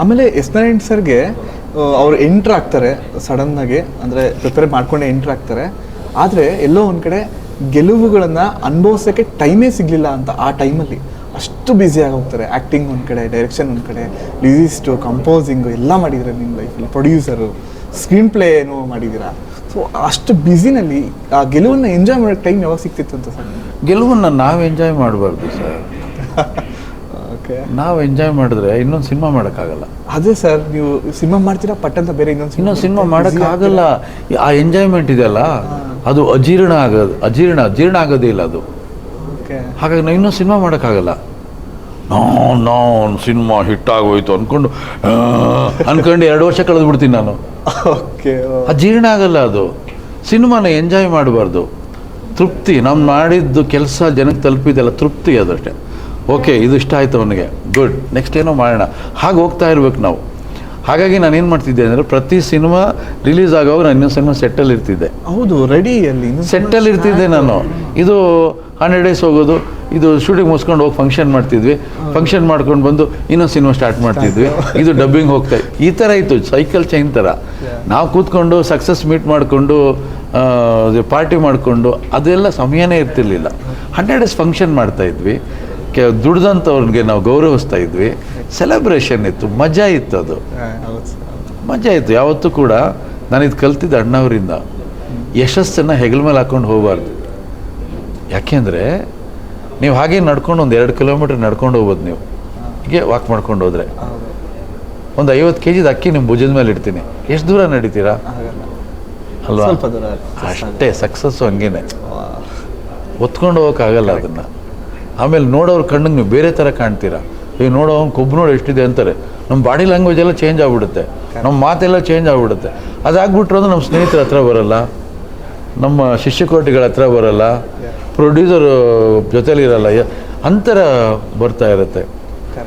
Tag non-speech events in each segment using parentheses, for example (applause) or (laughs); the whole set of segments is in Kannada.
ಆಮೇಲೆ ಎಸ್ ನಾರಾಯಣ್ ಸರ್ಗೆ ಅವ್ರು ಎಂಟ್ರ್ ಆಗ್ತಾರೆ ಸಡನ್ನಾಗಿ ಅಂದರೆ ಪ್ರಿಪೇರ್ ಮಾಡ್ಕೊಂಡೆ ಎಂಟ್ರ್ ಆಗ್ತಾರೆ. ಆದರೆ ಎಲ್ಲೋ ಒಂದು ಕಡೆ ಗೆಲುವುಗಳನ್ನು ಅನುಭವಿಸೋಕ್ಕೆ ಟೈಮೇ ಸಿಗಲಿಲ್ಲ ಅಂತ ಆ ಟೈಮಲ್ಲಿ ಅಷ್ಟು ಬ್ಯುಸಿ ಆಗಿ ಹೋಗ್ತಾರೆ. ಆ್ಯಕ್ಟಿಂಗ್ ಒಂದು ಕಡೆ ಡೈರೆಕ್ಷನ್ ಒಂದು ಕಡೆ ಲಿರಿಸ್ಟು ಕಂಪೋಸಿಂಗು ಎಲ್ಲ ಮಾಡಿದ್ದಾರೆ ನಿಮ್ಮ ಲೈಫಲ್ಲಿ ಪ್ರೊಡ್ಯೂಸರು ಸ್ಕ್ರೀನ್ ಪ್ಲೇ ಏನೋ ಮಾಡಿದ್ದೀರಾ. ಸೊ ಅಷ್ಟು ಬ್ಯುಸಿನಲ್ಲಿ ಆ ಗೆಲುವನ್ನು ಎಂಜಾಯ್ ಮಾಡೋಕ್ಕೆ ಟೈಮ್ ಯಾವಾಗ ಸಿಗ್ತಿತ್ತು ಅಂತ ಸರ್? ಗೆಲುವನ್ನು ನಾವು ಎಂಜಾಯ್ ಮಾಡಬಾರ್ದು ಸರ್ (laughs) ನಾವು ಎಂಜಾಯ್ ಮಾಡಿದ್ರೆ ಇನ್ನೊಂದು ಸಿನಿಮಾ ಮಾಡೋಕ್ಕಾಗಲ್ಲ. ಅದೇ ಸರ್ ನೀವು ಸಿನಿಮಾ ಮಾಡ್ತೀರಾ ಪಟ್ಟಂತ ಬೇರೆ ಇನ್ನೊಂದು ಇನ್ನೊಂದು ಸಿನಿಮಾ ಮಾಡೋಕ್ಕಾಗಲ್ಲ. ಆ ಎಂಜಾಯ್ಮೆಂಟ್ ಇದೆಯಲ್ಲ ಅದು ಅಜೀರ್ಣ ಆಗೋದು ಅಜೀರ್ಣ ಅಜೀರ್ಣ ಆಗೋದೇ ಇಲ್ಲ ಅದು. ಹಾಗಾಗಿ ನಾವು ಇನ್ನೊಂದು ಸಿನಿಮಾ ಮಾಡೋಕ್ಕಾಗಲ್ಲ. ನಾವು ನಾವು ಸಿನಿಮಾ ಹಿಟ್ ಆಗೋಯ್ತು ಅಂದ್ಕೊಂಡು ಆ, ಅನ್ಕೊಂಡು ಎರಡು ವರ್ಷ ಕಳೆದು ಬಿಡ್ತೀನಿ ನಾನು. ಓಕೆ ಅಜೀರ್ಣ ಜೀರ್ಣ ಆಗಲ್ಲ ಅದು. ಸಿನಿಮಾನ ಎಂಜಾಯ್ ಮಾಡಬಾರ್ದು. ತೃಪ್ತಿ ನಾವು ಮಾಡಿದ್ದು ಕೆಲಸ ಜನಕ್ಕೆ ತಲುಪಿದೆಲ್ಲ ತೃಪ್ತಿ ಅದಷ್ಟೇ ಓಕೆ ಇದು ಇಷ್ಟ ಆಯಿತು ಅವನಿಗೆ. ಗುಡ್ ನೆಕ್ಸ್ಟ್ ಏನೋ ಮಾಡೋಣ. ಹಾಗೆ ಹೋಗ್ತಾ ಇರ್ಬೇಕು ನಾವು. ಹಾಗಾಗಿ ನಾನು ಏನು ಮಾಡ್ತಿದ್ದೆ ಅಂದರೆ ಪ್ರತಿ ಸಿನಿಮಾ ರಿಲೀಸ್ ಆಗೋವಾಗ ನಾನು ಇನ್ನೊಂದು ಸಿನಿಮಾ ಸೆಟ್ಟಲ್ಲಿ ಇರ್ತಿದ್ದೆ. ಹೌದು ರೆಡಿ ಅಲ್ಲಿ ಇನ್ನೊಂದು ಸೆಟ್ಟಲ್ಲಿ ಇರ್ತಿದ್ದೆ ನಾನು. ಇದು ಹಂಡ್ರೆಡ್ ಡೇಸ್ ಹೋಗೋದು ಇದು ಶೂಟಿಂಗ್ ಮುಗಿಸ್ಕೊಂಡು ಹೋಗಿ ಫಂಕ್ಷನ್ ಮಾಡ್ತಿದ್ವಿ. ಫಂಕ್ಷನ್ ಮಾಡ್ಕೊಂಡು ಬಂದು ಇನ್ನೊಂದು ಸಿನಿಮಾ ಸ್ಟಾರ್ಟ್ ಮಾಡ್ತಿದ್ವಿ. (laughs) ಇದು ಡಬ್ಬಿಂಗ್ ಹೋಗ್ತಾ. ಈ ಥರ ಇತ್ತು ಸೈಕಲ್ ಚೈನ್ ಥರ ನಾವು ಕೂತ್ಕೊಂಡು ಸಕ್ಸಸ್ ಮೀಟ್ ಮಾಡಿಕೊಂಡು ಪಾರ್ಟಿ ಮಾಡಿಕೊಂಡು ಅದೆಲ್ಲ ಸಮಯನೇ ಇರ್ತಿರ್ಲಿಲ್ಲ. ಹಂಡ್ರೆಡ್ ಡೇಸ್ ಫಂಕ್ಷನ್ ಮಾಡ್ತಾ ಇದ್ವಿ. ಕೆ ದುಡ್ದಂಥವ್ರಿಗೆ ನಾವು ಗೌರವಿಸ್ತಾ ಇದ್ವಿ. ಸೆಲೆಬ್ರೇಷನ್ ಇತ್ತು ಮಜಾ ಇತ್ತು ಅದು. ಮಜಾ ಇತ್ತು ಯಾವತ್ತೂ ಕೂಡ ನಾನು ಇದು ಕಲ್ತಿದ್ದೆ ಅಣ್ಣವರಿಂದ. ಯಶಸ್ಸನ್ನು ಹೆಗಲ ಮೇಲೆ ಹಾಕೊಂಡು ಹೋಗಬಾರ್ದು. ಯಾಕೆಂದರೆ ನೀವು ಹಾಗೆ ನಡ್ಕೊಂಡು ಒಂದು ಎರಡು ಕಿಲೋಮೀಟ್ರ್ ನಡ್ಕೊಂಡು ಹೋಗ್ಬೋದು ನೀವು. ಹೀಗೆ ವಾಕ್ ಮಾಡ್ಕೊಂಡು ಹೋದರೆ. ಒಂದು ಐವತ್ತು ಕೆ ಜಿದು ಅಕ್ಕಿ ನಿಮ್ಮ ಭುಜದ ಮೇಲೆ ಇಡ್ತೀನಿ. ಎಷ್ಟು ದೂರ ನಡೀತೀರಾ? ಅಲ್ವಾ? ಅಷ್ಟೇ ಸಕ್ಸಸ್ಸು ಹಂಗೇನೆ. ಒತ್ಕೊಂಡು ಹೋಗೋಕ್ಕಾಗಲ್ಲ ಅದನ್ನು. ಆಮೇಲೆ ನೋಡೋರು ಕಣ್ಣಿಗೆ ನೀವು ಬೇರೆ ಥರ ಕಾಣ್ತೀರಾ? ಈಗ ನೋಡೋ, ಅವ್ನು ಕೊಬ್ಬು ನೋಡಿ ಎಷ್ಟಿದೆ ಅಂತಾರೆ. ನಮ್ಮ ಬಾಡಿ ಲ್ಯಾಂಗ್ವೇಜ್ ಎಲ್ಲ ಚೇಂಜ್ ಆಗಿಬಿಡುತ್ತೆ. ನಮ್ಮ ಮಾತೆಲ್ಲ ಚೇಂಜ್ ಆಗಿಬಿಡುತ್ತೆ. ಅದಾಗ್ಬಿಟ್ರು ಅಂದ್ರೆ ನಮ್ಮ ಸ್ನೇಹಿತರ ಹತ್ರ ಬರಲ್ಲ. ನಮ್ಮ ಶಿಷ್ಯಕೋಟಿಗಳ ಹತ್ರ ಬರಲ್ಲ. ಪ್ರೊಡ್ಯೂಸರ್ ಜೊತೆಲಿರಲ್ಲ ಅಂತರ ಬರ್ತಾ ಇರುತ್ತೆ.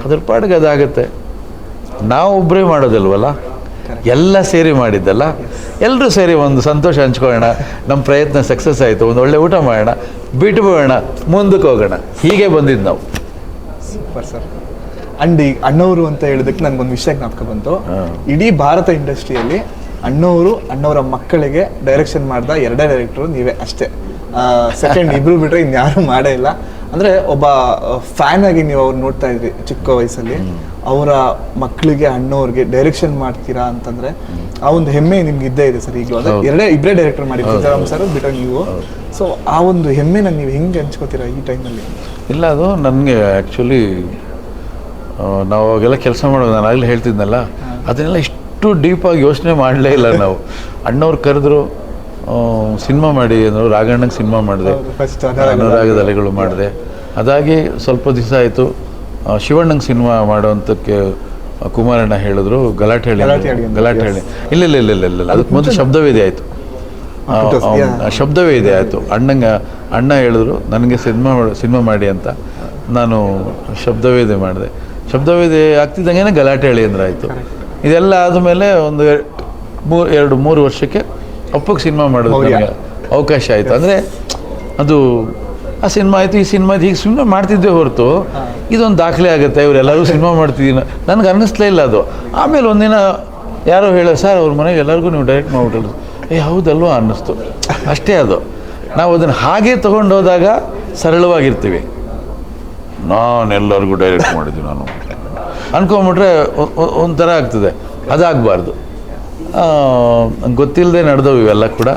ಅದ್ರ ಪಾಡಿಗೆ ಅದಾಗುತ್ತೆ. ನಾವು ಒಬ್ಬರೇ ಮಾಡೋದಲ್ವಲ್ಲ? ಎಲ್ಲ ಸೇರಿ ಮಾಡಿದ್ದಲ್ಲ? ಎಲ್ಲರೂ ಸೇರಿ ಒಂದು ಸಂತೋಷ ಹಂಚ್ಕೊಳ್ಳೋಣ. ನಮ್ಮ ಪ್ರಯತ್ನ ಸಕ್ಸಸ್ ಆಯಿತು. ಒಂದು ಒಳ್ಳೆ ಊಟ ಮಾಡೋಣ. ಬಿಟ್ಟು ಬಿಡೋಣ ಮುಂದಕ್ಕೆ ಹೋಗೋಣ. ಹೀಗೆ ಬಂದಿದ್ದು ನಾವು. ಸೂಪರ್ ಸರ್ ಅಂಡ್ ಈಗ ಅಣ್ಣವರು ಅಂತ ಹೇಳೋದಕ್ಕೆ ನನಗೊಂದು ವಿಷಯ ಜ್ಞಾಪಕ ಬಂತು. ಇಡೀ ಭಾರತ ಇಂಡಸ್ಟ್ರಿಯಲ್ಲಿ ಅಣ್ಣವರು ಅಣ್ಣವರ ಮಕ್ಕಳಿಗೆ ಡೈರೆಕ್ಷನ್ ಮಾಡಿದ ಎರಡೇ ಡೈರೆಕ್ಟರ್ ನೀವೇ ಅಷ್ಟೇ. ಸೆಕೆಂಡ್ (laughs) ಇಬ್ರು ಬಿಟ್ರೆ ಇನ್ಯಾರು ಮಾಡೇ ಇಲ್ಲ. ಅಂದ್ರೆ ಒಬ್ಬ ಫ್ಯಾನ್ ಆಗಿ ನೀವು ಅವ್ರು ನೋಡ್ತಾ ಇದ್ರಿ ಚಿಕ್ಕ ವಯಸ್ಸಲ್ಲಿ. ಅವರ ಮಕ್ಕಳಿಗೆ ಅಣ್ಣವ್ರಿಗೆ ಡೈರೆಕ್ಷನ್ ಮಾಡ್ತೀರಾ ಅಂತಂದ್ರೆ ಆ ಒಂದು ಹೆಮ್ಮೆ ನಿಮ್ಗೆ ಇದ್ದೇ ಇದೆ ಸರ್ ಈಗ ಎರಡೇ ಇಬ್ಬರೇ ಡೈರೆಕ್ಟರ್ ಮಾಡಿ ಸರ್ ಬಿಟ್ರೆ ನೀವು. ಸೊ ಆ ಒಂದು ಹೆಮ್ಮೆನ ನೀವು ಹೆಂಗೆ ಹಂಚ್ಕೋತೀರಾ ಈ ಟೈಮಲ್ಲಿ ಇಲ್ಲ ಅದು ನನಗೆ ಆ್ಯಕ್ಚುಲಿ ನಾವು ಅವಾಗೆಲ್ಲ ಕೆಲಸ ಮಾಡೋದು ನಾನು ಆಗಲೇ ಹೇಳ್ತಿದ್ನಲ್ಲ ಅದನ್ನೆಲ್ಲ ಇಷ್ಟು ಡೀಪಾಗಿ ಯೋಚನೆ ಮಾಡಲೇ ಇಲ್ಲ ನಾವು. ಅಣ್ಣವ್ರು ಕರೆದ್ರು ಸಿನಿಮಾ ಮಾಡಿ ಅಂದರು ರಾಘಣ್ಣಂಗೆ ಸಿನಿಮಾ ಮಾಡಿದೆ. ಅನುರಾಗದ ಅಲೆಗಳು ಮಾಡಿದೆ. ಅದಾಗಿ ಸ್ವಲ್ಪ ದಿವಸ ಆಯಿತು ಶಿವಣ್ಣಂಗೆ ಸಿನಿಮಾ ಮಾಡುವಂಥಕ್ಕೆ ಕುಮಾರಣ್ಣ ಹೇಳಿದ್ರು ಗಲಾಟೆ ಹೇಳಿ ಗಲಾಟೆ ಹೇಳಿ ಇಲ್ಲ ಇಲ್ಲ ಇಲ್ಲ ಇಲ್ಲ ಇಲ್ಲ ಅದಕ್ಕೆ ಮೊದಲು ಶಬ್ದವೇದಿ ಆಯಿತು. ಶಬ್ದವೇ ಇದೆ ಆಯಿತು. ಅಣ್ಣಂಗೆ ಅಣ್ಣ ಹೇಳಿದ್ರು ನನಗೆ ಸಿನಿಮಾ ಸಿನಿಮಾ ಮಾಡಿ ಅಂತ. ನಾನು ಶಬ್ದವೇದೆ ಮಾಡಿದೆ. ಶಬ್ದವೇದೆ ಆಗ್ತಿದ್ದಂಗೆ ಗಲಾಟೆ ಹೇಳಿ ಅಂದ್ರೆ ಆಯಿತು ಇದೆಲ್ಲ ಆದಮೇಲೆ ಒಂದು ಮೂರು ಎರಡು ಮೂರು ವರ್ಷಕ್ಕೆ ಅಪ್ಪಗೆ ಸಿನಿಮಾ ಮಾಡೋದು. ಅವಕಾಶ ಆಯಿತು. ಅಂದರೆ ಅದು ಆ ಸಿನಿಮಾ ಆಯಿತು ಈ ಸಿನಿಮಾ ಹೀಗೆ ಸಿನಿಮಾ ಮಾಡ್ತಿದ್ದೆ ಹೊರತು ಇದೊಂದು ದಾಖಲೆ ಆಗುತ್ತೆ ಇವರೆಲ್ಲರೂ ಸಿನಿಮಾ ಮಾಡ್ತಿದ್ದೀನ? ನನಗೆ ಅನ್ನಿಸ್ಲೇ ಇಲ್ಲ ಅದು. ಆಮೇಲೆ ಒಂದಿನ ಯಾರೋ ಹೇಳೋ ಸರ್ ಅವ್ರ ಮನೆಗೆ ಎಲ್ಲರಿಗೂ ನೀವು ಡೈರೆಕ್ಟ್ ಮಾಡಿಬಿಟ್ಟು ಏ ಹೌದಲ್ವಾ? ಅನ್ನಿಸ್ತು. ಅಷ್ಟೇ ಅದು. ನಾವು ಅದನ್ನು ಹಾಗೆ ತೊಗೊಂಡು ಹೋದಾಗ ಸರಳವಾಗಿರ್ತೀವಿ. ನಾನು ಎಲ್ಲರಿಗೂ ಡೈರೆಕ್ಟ್ ಮಾಡಿದ್ವಿ ನಾನು. ಅನ್ಕೊಂಬಿಟ್ರೆ ಒಂಥರ ಆಗ್ತದೆ. ಅದಾಗಬಾರ್ದು. ಗೊತ್ತಿಲ್ಲದೆ ನಡೆದವು ಇವೆಲ್ಲ ಕೂಡ.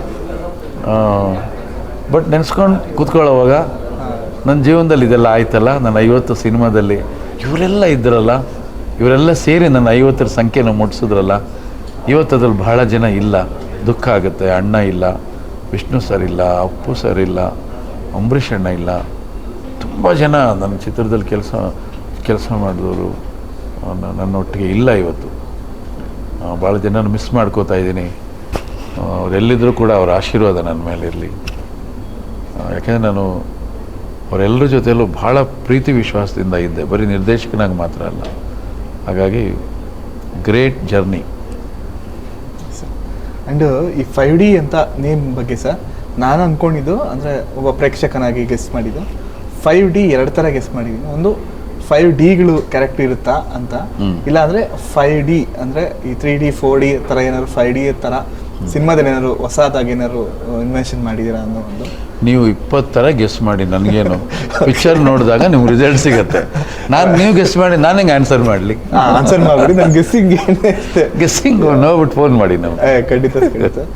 ಬಟ್ ನೆನೆಸ್ಕೊಂಡು ಕೂತ್ಕೊಳ್ಳೋವಾಗ ನನ್ನ ಜೀವನದಲ್ಲಿ ಇದೆಲ್ಲ ಆಯ್ತಲ್ಲ, ನನ್ನ ಐವತ್ತು ಸಿನಿಮಾದಲ್ಲಿ ಇವರೆಲ್ಲ ಇದ್ರಲ್ಲ, ಇವರೆಲ್ಲ ಸೇರಿ ನನ್ನ ಐವತ್ತರ ಸಂಖ್ಯೆನ ಮುಟ್ಸಿದ್ರಲ್ಲ ಇವತ್ತು ಅದ್ರಲ್ಲಿ ಬಹಳ ಜನ ಇಲ್ಲ, ದುಃಖ ಆಗುತ್ತೆ, ಅಣ್ಣ ಇಲ್ಲ, ವಿಷ್ಣು ಸರ್ ಇಲ್ಲ, ಅಪ್ಪು ಸರ್ ಇಲ್ಲ, ಅಂಬರೀಷ್ ಅಣ್ಣ ಇಲ್ಲ, ತುಂಬ ಜನ ನನ್ನ ಚಿತ್ರದಲ್ಲಿ ಕೆಲಸ ಕೆಲಸ ಮಾಡಿದವರು ನನ್ನೊಟ್ಟಿಗೆ ಇಲ್ಲ ಇವತ್ತು. ಭಾಳ ಜನ ಮಿಸ್ ಮಾಡ್ಕೋತಾ ಇದ್ದೀನಿ. ಅವರೆಲ್ಲಿದ್ದರೂ ಕೂಡ ಅವರ ಆಶೀರ್ವಾದ ನನ್ನ ಮೇಲೆ ಇರಲಿ. ಯಾಕೆಂದರೆ ನಾನು ಅವರೆಲ್ಲರ ಜೊತೆಯಲ್ಲೂ ಭಾಳ ಪ್ರೀತಿ ವಿಶ್ವಾಸದಿಂದ ಇದ್ದೆ. ಬರೀ ನಿರ್ದೇಶಕನಾಗಿ ಮಾತ್ರ ಅಲ್ಲ. ಹಾಗಾಗಿ ಗ್ರೇಟ್ ಜರ್ನಿ ಆ್ಯಂಡ್ ಈ ಫೈವ್ ಡಿ ಅಂತ ನೇಮ್ ಬಗ್ಗೆ ಸರ್ ನಾನು ಅಂದ್ಕೊಂಡಿದ್ದು ಅಂದರೆ ಒಬ್ಬ ಪ್ರೇಕ್ಷಕನಾಗಿ ಗೆಸ್ ಮಾಡಿದ್ದು. ಫೈವ್ ಡಿ ಎರಡು ಥರ ಗೆಸ್ ಮಾಡಿದ್ದೀನಿ. ಒಂದು ಫೈವ್ ಡಿಗಳು ಕರೆಕ್ಟ್ ಇರುತ್ತಾ ಅಂತ. ಇಲ್ಲ ಅಂದ್ರೆ ಫೈವ್ ಡಿ ಅಂದ್ರೆ ಈ ತ್ರೀ ಡಿ ಫೋರ್ ಡಿ ತರ ಏನಾದ್ರು ಫೈವ್ ಡಿ ತರ ಸಿನಿಮಾದಲ್ಲಿ ಏನಾದ್ರು ಹೊಸದಾಗಿ ಏನಾದ್ರು ಇನ್ವೆನ್ಷನ್ ಮಾಡಿದೀರಾ ಅನ್ನೋ ಒಂದು? ನೀವು ಇಪ್ಪತ್ತರ ಗೆಸ್ ಮಾಡಿ ನನಗೇನು. ಪಿಕ್ಚರ್ ನೋಡಿದಾಗ ನಿಮ್ಗೆ ರಿಸಲ್ಟ್ ಸಿಗುತ್ತೆ. ನಾನು ನೀವು ಗೆಸ್ ಮಾಡಿ ನಾನು ಹೆಂಗೆ ಆನ್ಸರ್ ಮಾಡಲಿ? ಆನ್ಸರ್ ಮಾಡ್ಬಿಡಿ ನಾನು ಗೆಸ್ಸಿಂಗ್ ಏನೇ ಗೆಸ್ಸಿಂಗ್ ನೋಡ್ಬಿಟ್ಟು ಫೋನ್ ಮಾಡಿ ನಾವು. ಖಂಡಿತ ಖಂಡಿತ